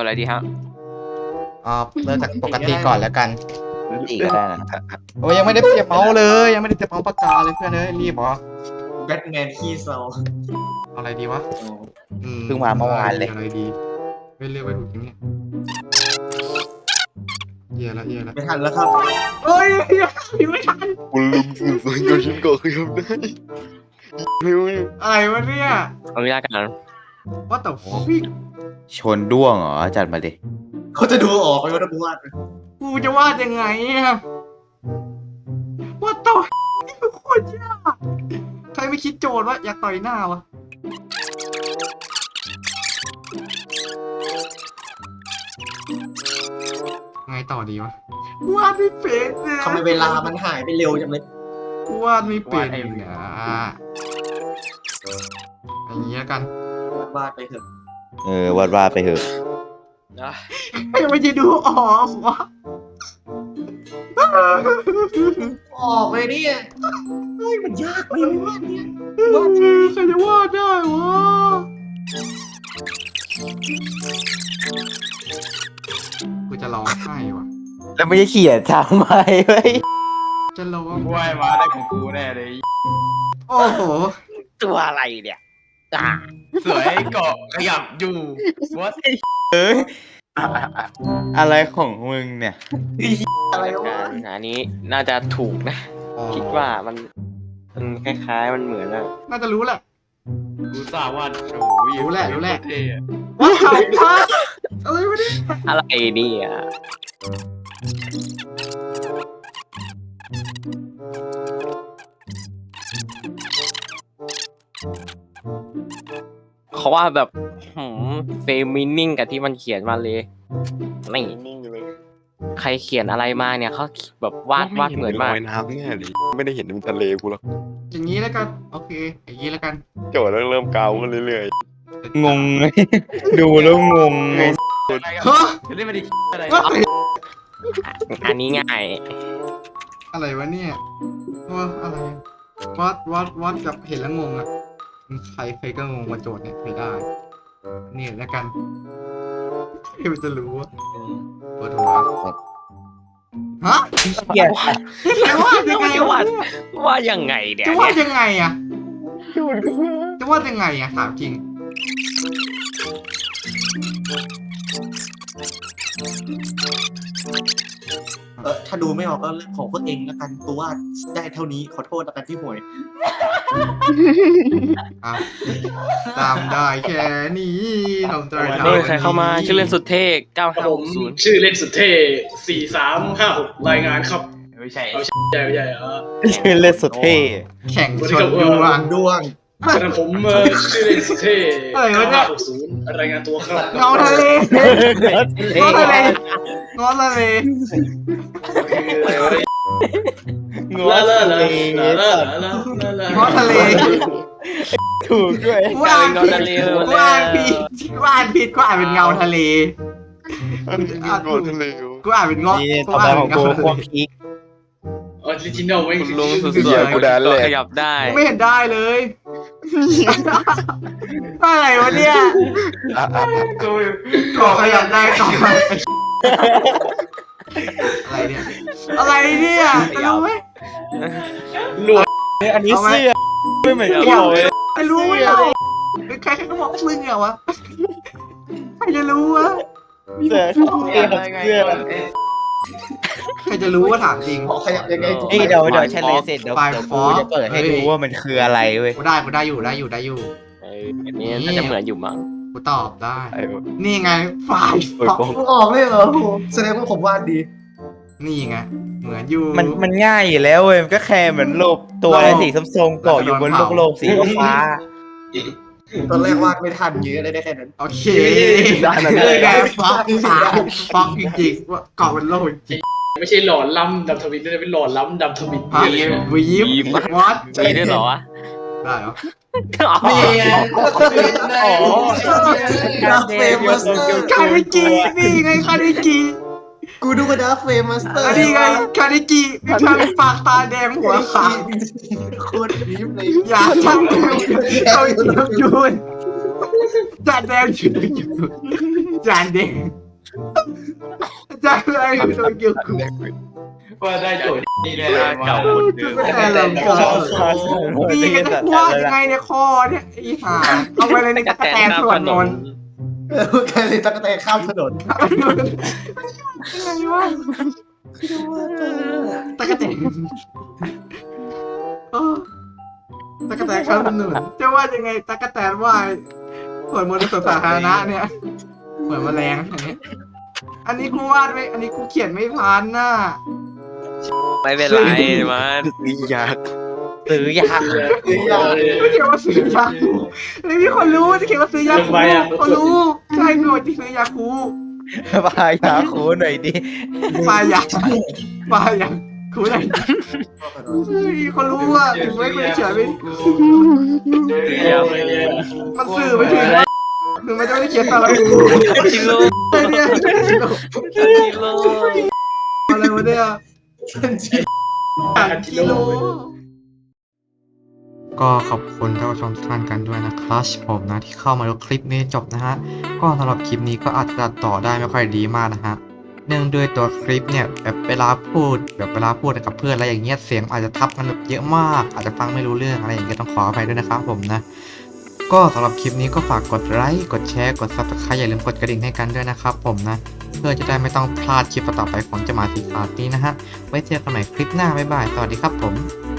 ดอะไรดีฮะอ๋อเริ่มจากปกติก่อนแล้วกันอีกก็ได้นะโอ้ยยังไม่ได้เสียบเมาส์เลย ยังไม่ได้เสียบเมาส์ปากกาเลยเพื่อนเอ้ยรีบเหรอแบทแมนขี้เศร้าเอาอะไรดีวะอืเพิ่งมาเมื่อวานเลย อะไรดีไม่เลือกไปถูกจริงเนี่ยเหี้ยละเหี้ยละไม่ทันแล้วครับเฮ้ยเหี้ยไม่ทันคุณลุงสื่อสารกับฉันก่อนคือทำได้ไม่รู้อะไรวะเนี่ยเอาวิลากัน ว่าแต่ฟิกชนด้วงเหรอจัดมาดิเขาจะดูออกไหมว่าถ้ากูวาดกูจะวาดยังไงอะว่าต่อโคตรยากใครไม่คิดโจทย์ว่าอยากต่อยหน้าวะไงต่อดีวะวาดไม่เป็นเนี่ยทำไมเวลามันหายไปเร็วจังเลยกูวาดไม่เป็นนะอย่างนี้แล้วกัน วาดไปเถอะเออวาดวาดไปเถอะไอ้ไม่จะดูออกวะออกเลยเนี่ยเฮ้ยมันยากไปไม่วาดเนี่ยใครจะวาดได้วะกูจะร้องไห้วะแล้วไม่ได้เขียนทำไมเว้ยจะร้องกูให้มาได้ของกูแน่เลย โอ้โห ตัวอะไรเนี่ยอ่า สวยเกาะขยับอยู่วัดอะไรของมึงเนี่ยอะไรวะอันนี้น่าจะถูกนะ คิดว่ามันมันคล้ายๆมันเหมือนอะน่าจะรู้แหละกูสาวาดโอ้ยรู้แหละรู้แหละเท่อะว้าวพักอะไรวะเนี่ยอะไรเนี่ย เขาว่าแบบหืมเฟมินิ่งกับที่มันเขียนมาเลยไม่นิ่งเลยใครเขียนอะไรมาเนี่ยเขาแบบวาดวาดเหมือนมากลอยน้ำเนี่ยดิไม่ได้เห็นเป็นทะเลกูหรอกอย่างนี้แล้วกันโอเค อย่างนี้แล้วกันโจทย์เริ่มเกาขึ้นเรื่อยงงไงดูแล้วงงไงเฮ้ยจะได้ไม่ได้อะไรอันนี้ง่ายอะไรวะเนี่ยว่าอะไรวัดวัดวัดกับเห็นแล้วงงอะ ใครใครก็งงว่าโจทย์เนี่ยไม่ได้เนี่ยแล้วกันใครมันจะรู้วะปวดหัวฮะเขียนจะวาดยังไงจะวะวาดว่ายังไงเนี่ยจะวาดยังไงอะจะวาดยังไงอะถามจริง เออถ้าดูไม่ออกก็เรื่องของพวกเองแล้วกันกูวาดได้เท่านี้ขอโทษแล้วกันที่ห่วย อะตามได้แค่นี้ทำใจเฮ้ยใครเข้ามาชื่อเล่นสุดเท่เก้าครับห้าผหมกศูนย์ชื่อเล่นสุดเท่สี่สามห้าหกรายงานครับไม่ใช่เอาใหญ่ใหญ่เออ ชื่อเล่นสุดเท่ แข่งชนดวงด้วง แต่ผมเอ่อชื่อเล่นสุดเท่อะไรวะเนี่ยห้าหกศูนย์รายงานตัวครับ เงาทะเลเงาทะเลเงาทะเลงลาลาเลลาลาลาลาลาลาเงาะทะเลถูกด้วยกูอ่านผิดกูอ่านผิดกูอ่านผิดกูอ่านเป็นเงาทะเลๆอันนี้โดนทะเลวะกูอ่านเป็นเงาะนี่กูต่อไปอ่านขอเป็งนกูเงาทะพวกเลพีกออริจินอลไว้คุณลุงสุดเดี๋ยวกูดันเลยขยับได้ ไม่เห็นได้เลย อะไรวะเนี่ยอะอะอะก่อขยับได้ก่ออะไรเนี่ยอะไรเนี่ยจะรู้ไหมหนวดอันนี้เสื้อไม่เหมือนเกี่ยวเลยจะรู้ไหมเราใครๆก็บอกมึงเหรอวะใครจะรู้วะ เสื้อเสื้อเสื้อ ใครจะรู้ว่าถามจริง ขอขยับยังไงเอ้ยเดี๋ยวเดี๋ยวเฉลยเสร็จเดี๋ยวไฟเดี๋ยวฟกูอร์จะเปิดให้ดูว่ามันคืออะไรเว้ย กูได้กูได้อยู่ได้อยู่ได้อยู่ เอออันนี้น่าจะเหมือนอยู่มั้งกูตอบได้ ไอ้วะนี่ไงฝ่ายฟอร์มึงออกเลยเหรอโหแสดงว่าผมวาดดี นี่ไง เหมือนอยู่ มันมันง่ายอยู่แล้วเว้ยมันก็แค่เหมือนรูปตัวอะไรสีส้มๆเกาะอยู่บนโลกโลกสีฟ้า ตอนแรกวาดไม่ทันเยอะเลยได้แค่นั้น โอเคนี่ไงฟอกฟอกฟอกจริงๆว่าเกาะเป็นโลกจริง ไม่ใช่หลอนล้ำดำทวินด้วยนะเป็นหลอนล้ำดำทวินฮะวีฟวัดมีด้วยเหรอวะได้เหรอ นี่ไงดาร์คเฟมัสเตอร์คาริจินี่ไงคาริจิกูดูกระดาษเฟมัสเตอร์อันนี้ไงคาริจิมีทางปากตาแดงหัวขาวโคตรดีฟเลยอย่าทำเอาอีกน้ำยูนจานแดงอยู่ตรงเกี่ยวกับจานแดง จานแดงอยู่ตเกี่ยวกับว่าได้โจทย์นี่แน่นอนเก่าว่าคนเดิมแต่เราก็ดีกันจะว้ายังไงเนี่ยคอเนี่ยอ้ห่าเอาไปเลยในกระแตนสวดมนต์เออแค่เลยตะกะแตนข้ามถนนยังไงวะตะกะแตนเออตะกะแตนข้ามถนนจะว่ายังไงตะกะแตนว่ายสวดมนต์ในสวนสาธารณะเนี่ย เหมือนแมลงอันนี้อันนี้กูวาดไม่อันนี้กูเขียนไม่พันน่ะไม่เป็นไรมันนี่ยากซื้อยากไม่เขียนว่าซื้อยาคูไม่มีคนรู้จะเขียนว่าซื้อยาคูเขารู้ใช่โกรธที่ซื้อยาคูปลายาคูหน่อยดิปลายาปลายาคูไหนเฮ้ยเขารู้ว่าถึงไม่เคยเขียนไม่เดี๋ยวเลยเนี่ยมันสื่อไปถึง ว่าถึงมันจะไม่ได้เขียนตาละกูกิโลเลยเนี่ยกิโลอะไรวะเนี่ยอ่านกิโลก็ขอบคุณท่านผู้ชมทุกท่านกันด้วยนะครับผมนะที่เข้ามาดูคลิปนี้จบนะฮะ ก็สำหรับคลิปนี้ก็อาจจะตัดต่อได้ไม่ค่อยดีมากนะฮะ เนื่องด้วยตัวคลิปเนี่ยแบบเวลาพูดแบบเวลาพูดกับเพื่อนอะไรอย่างเงี้ยเสียงอาจจะทับกันแบบเยอะมาก อาจจะฟังไม่รู้เรื่องอะไรอย่างเงี้ยต้องขออภัยด้วยนะครับผมนะ ก็สำหรับคลิปนี้ก็ฝากกดไลค์ กดแชร์ กดซับสไครต์อย่าลืมกดกระดิ่งให้กันด้วยนะครับผมนะ เพื่อจะได้ไม่ต้องพลาดคลิปต่อไปของจมาสีฟานี้นะฮะ ไว้เจอกันใหม่คลิปหน้า บ๊ายบาย สวัสดีครับผม